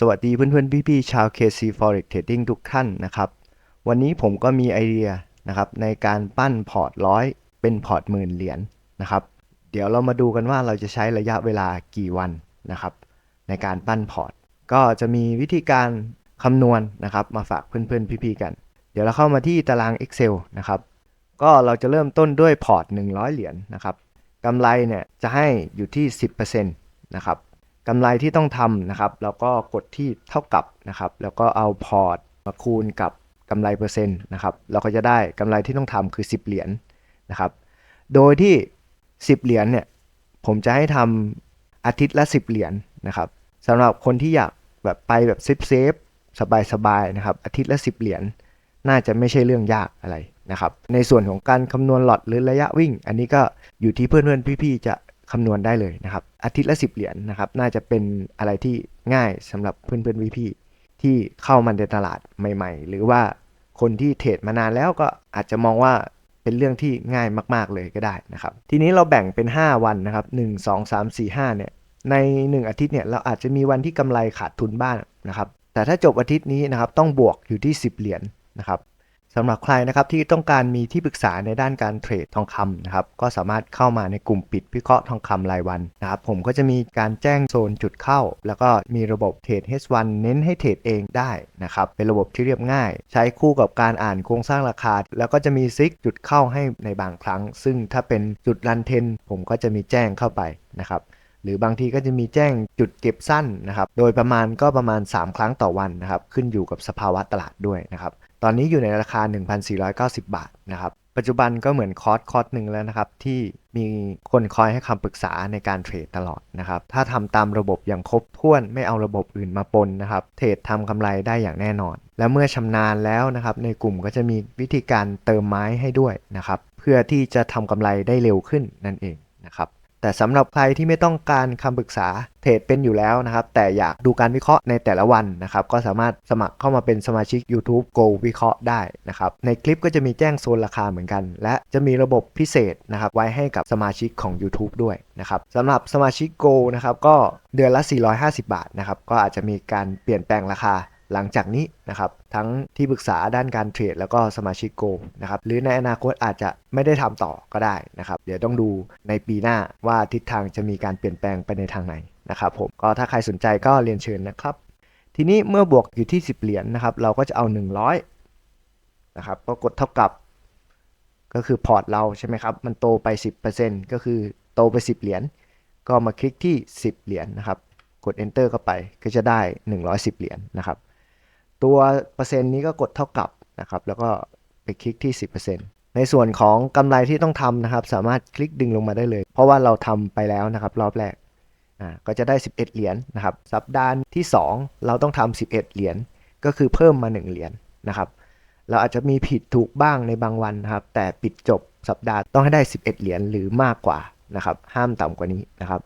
สวัสดีเพื่อนๆ พี่ๆ ชาว KC Forex Trading ทุกท่านนะครับ วันนี้ผมก็มีไอเดียนะครับในการปั้นพอร์ตร้อยเป็นพอร์ตหมื่นเหรียญนะครับ เดี๋ยวเรามาดูกันว่าเราจะใช้ระยะเวลากี่วันนะครับ ในการปั้นพอร์ต ก็จะมีวิธีการคำนวณนะครับ มาฝากเพื่อนๆ พี่ๆ กัน เดี๋ยวเราเข้ามาที่ตาราง Excel นะครับ ก็เราจะเริ่มต้นด้วยพอร์ต 100 เหรียญนะครับกำไรเนี่ยจะให้อยู่ที่ 10%นะครับ กำไรที่ต้องทำนะครับ แล้วก็กดที่เท่ากับนะครับ แล้วก็เอาพอร์ตมาคูณกับกำไรเปอร์เซ็นต์นะครับ เราก็จะได้กำไรที่ต้องทำคือ 10 เหรียญนะครับ โดยที่ 10 เหรียญเนี่ย ผมจะให้ทำอาทิตย์ละ 10 เหรียญนะครับสำหรับคนที่อยากแบบไปแบบเซฟเซฟสบายๆนะครับ อาทิตย์ละ 10 เหรียญน่าจะไม่ใช่เรื่องยากอะไรนะครับ ในส่วนของการคำนวณหลอดหรือระยะวิ่ง อันนี้ก็อยู่ที่เพื่อนๆพี่ๆจะ คำนวณได้เลยนะครับ อาทิตย์ละ 10 เหรียญนะครับ น่าจะเป็นอะไรที่ง่ายสำหรับเพื่อนๆพี่ๆที่เข้ามาในตลาดใหม่ ๆ หรือว่าคนที่เทรดมานานแล้วก็อาจจะมองว่าเป็นเรื่องที่ง่ายมาก ๆเลยก็ได้นะครับ ทีนี้เราแบ่งเป็น 5 วันนะครับ 1 2 3 4 5เนี่ยใน 1 อาทิตย์เนี่ยเราอาจจะมีวันที่กำไรขาดทุนบ้างนะครับ แต่ถ้าจบอาทิตย์นี้นะครับต้องบวกอยู่ที่ 10 เหรียญนะครับ สำหรับใครนะครับที่ต้องการมีที่ปรึกษาในด้านการเทรดทองคำนะครับก็สามารถเข้ามาในกลุ่มปิดวิเคราะห์ทองคำรายวันนะครับผมก็จะมีการแจ้งโซนจุดเข้า แล้วก็มีระบบเทรด H1 เน้นให้เทรดเองได้นะครับเป็นระบบที่เรียบง่าย ใช้คู่กับการอ่านโครงสร้างราคา แล้วก็จะมีซิกจุดเข้าให้ในบางครั้ง ซึ่งถ้าเป็นจุดรันเทน ผมก็จะมีแจ้งเข้าไปนะครับ หรือบางทีก็จะมีแจ้งจุดเก็บสั้นนะครับ โดยประมาณก็ประมาณ 3 ครั้งต่อวันนะครับ ขึ้นอยู่กับสภาวะตลาดด้วยนะครับ ตอนนี้อยู่ในราคา 1,490 บาทนะครับ ปัจจุบันก็เหมือนคอร์สคอร์สหนึ่งแล้วนะครับ ที่มีคนคอยให้คำปรึกษาในการเทรดตลอดนะครับ ถ้าทำตามระบบอย่างครบถ้วนไม่เอาระบบอื่นมาปนนะครับ เทรดทำกำไรได้อย่างแน่นอน และเมื่อชำนาญแล้วนะครับ ในกลุ่มก็จะมีวิธีการเติมไม้ให้ด้วยนะครับ เพื่อที่จะทำกำไรได้เร็วขึ้นนั่นเองนะครับ แต่สำหรับใครที่ไม่ต้องการคำปรึกษาเทรดเป็นอยู่แล้วนะครับ แต่อยากดูการวิเคราะห์ในแต่ละวันนะครับ ก็สามารถสมัครเข้ามาเป็นสมาชิก YouTube Go วิเคราะห์ได้นะครับ ในคลิปก็จะมีแจ้งโซนราคาเหมือนกัน และจะมีระบบพิเศษนะครับ ไว้ให้กับสมาชิกของ YouTube ด้วยนะครับสำหรับสมาชิก Go นะครับก็เดือนละ 450 บาทนะครับ ก็อาจจะมีการเปลี่ยนแปลงราคา หลังจากนี้นะครับทั้งที่ปรึกษาด้านการเทรดแล้วก็สมาชิกโกนะครับหรือในอนาคตอาจจะไม่ได้ทำต่อก็ได้นะครับเดี๋ยวต้องดูในปีหน้าว่าทิศทางจะมีการเปลี่ยนแปลงไปในทางไหนนะครับผมก็ถ้าใครสนใจก็เรียนเชิญนะครับ ทีนี้เมื่อบวกอยู่ที่ 10 เหรียญนะครับเราก็จะเอา 100นะครับก็กดเท่ากับก็คือพอร์ตเราใช่ไหมครับ มันโตไป 10%ก็คือโตไป 10 เหรียญ ก็มาคลิกที่ 10 เหรียญนะครับ กด enter เข้าไปก็จะได้ 110 เหรียญนะครับ ตัวเปอร์เซ็นต์นี้ก็กดเท่ากับนะครับ แล้วก็ไปคลิกที่ 10%ในส่วนของกำไรที่ต้องทำนะครับ สามารถคลิกดึงลงมาได้เลย เพราะว่าเราทำไปแล้วนะครับ รอบแรกอ่าก็จะได้ 11 เหรียญนะครับ สัปดาห์ที่ 2 เราต้องทำ11 เหรียญ ก็คือเพิ่มมา 1 เหรียญนะครับ เราอาจจะมีผิดถูกบ้างในบางวันนะครับ แต่ปิดจบสัปดาห์ต้องให้ได้ 11 เหรียญหรือมากกว่านะครับ ห้ามต่ำกว่านี้นะครับ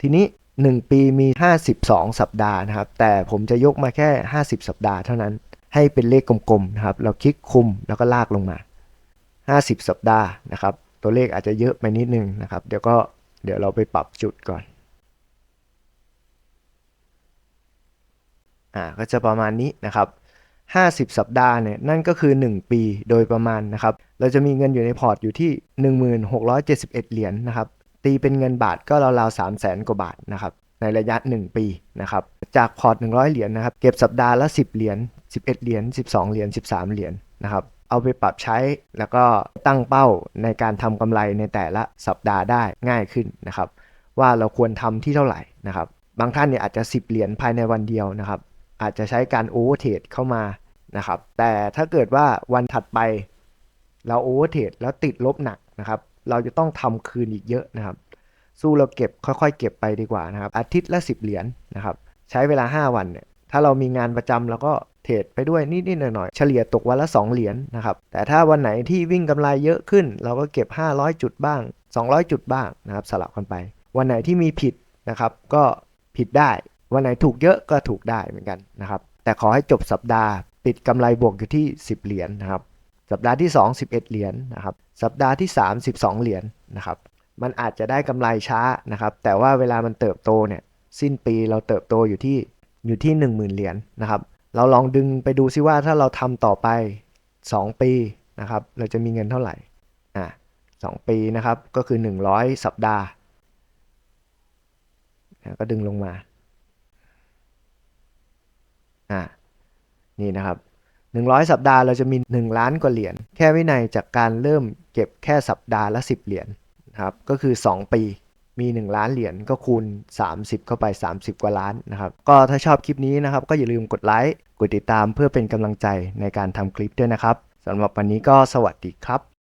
ทีนี้ 1 ปีมี 52 สัปดาห์นะครับ แต่ผมจะยกมาแค่ 50 สัปดาห์เท่านั้น ให้เป็นเลขกลมๆนะครับ เราคลิกคุมแล้วก็ลากลงมา 50 สัปดาห์นะครับ ตัวเลขอาจจะเยอะไปนิดนึงนะครับ เดี๋ยวก็เดี๋ยวเราไปปรับจุดก่อน อ่า ก็จะประมาณนี้นะครับ 50 สัปดาห์เนี่ย นั่นก็คือ 1 ปีโดยประมาณนะครับ เราจะมีเงินอยู่ในพอร์ตอยู่ที่ 1671 เหรียญนนะครับ ตีเป็นเงินบาทก็ราวๆ3 0 0แสนกว่าบาทนะครับในระยะ 1 ปีนะครับจากพอร์ต 100 เหรียญนะครับเก็บสัปดาห์ละ 10 เหรียญ11 เหรียญ12 เหรียญ13 เหรียญนะครับเอาไปปรับใช้แล้วก็ตั้งเป้าในการทำกำไรในแต่ละสัปดาห์ได้ง่ายขึ้นนะครับว่าเราควรทำที่เท่าไหร่นะครับบางท่านเนี่ยอาจจะ 10 เหรียญภายในวันเดียวนะครับอาจจะใช้การโอเวอร์เทรดเข้ามานะครับแต่ถ้าเกิดว่าวันถัดไปเราโอเวอร์เทรดแล้วติดลบหนักนะครับ เราจะต้องทำคืนอีกเยอะนะครับ สู้เราเก็บค่อยๆ เก็บไปดีกว่านะครับ อาทิตย์ละ 10 เหรียญนะครับ ใช้เวลา 5 วันเนี่ยถ้าเรามีงานประจำเราก็เทรดไปด้วยนิดๆหน่อยๆเฉลี่ยตกวันละ 2 เหรียญนะครับ แต่ถ้าวันไหนที่วิ่งกำไรเยอะขึ้น เราก็เก็บ 500 จุดบ้าง 200 จุดบ้างนะครับ สลับกันไป วันไหนที่มีผิดนะครับ ก็ผิดได้ วันไหนถูกเยอะก็ถูกได้เหมือนกันนะครับ แต่ขอให้จบสัปดาห์ ปิดกำไรบวกอยู่ที่ 10 เหรียญนะครับ สัปดาห์ที่ 2 11 เหรียญนะครับ สัปดาห์ที่ 3 12 เหรียญนะครับ มันอาจจะได้กำไรช้านะครับ แต่ว่าเวลามันเติบโตเนี่ย สิ้นปีเราเติบโตอยู่ที่อยู่ที่ 10,000 เหรียญนะครับ เราลองดึงไปดูซิว่าถ้าเราทำต่อไป 2 ปีนะครับ เราจะมีเงินเท่าไหร่ อะ2ปีนะครับ ก็คือ 100 สัปดาห์อะก็ดึงลงมา อะนี่นะครับ 100 สัปดาห์เราจะมี 1 ล้านกว่าเหรียญแค่วินัยจากการเริ่มเก็บแค่สัปดาห์ละ 10 เหรียญนะครับก็คือ 2 ปีมี 1 ล้านเหรียญก็คูณ 30 เข้าไป 30 กว่าล้านนะครับ ก็ถ้าชอบคลิปนี้นะครับ ก็อย่าลืมกดไลค์กดติดตามเพื่อเป็นกำลังใจในการทำคลิปด้วยนะครับสำหรับวันนี้ก็สวัสดีครับ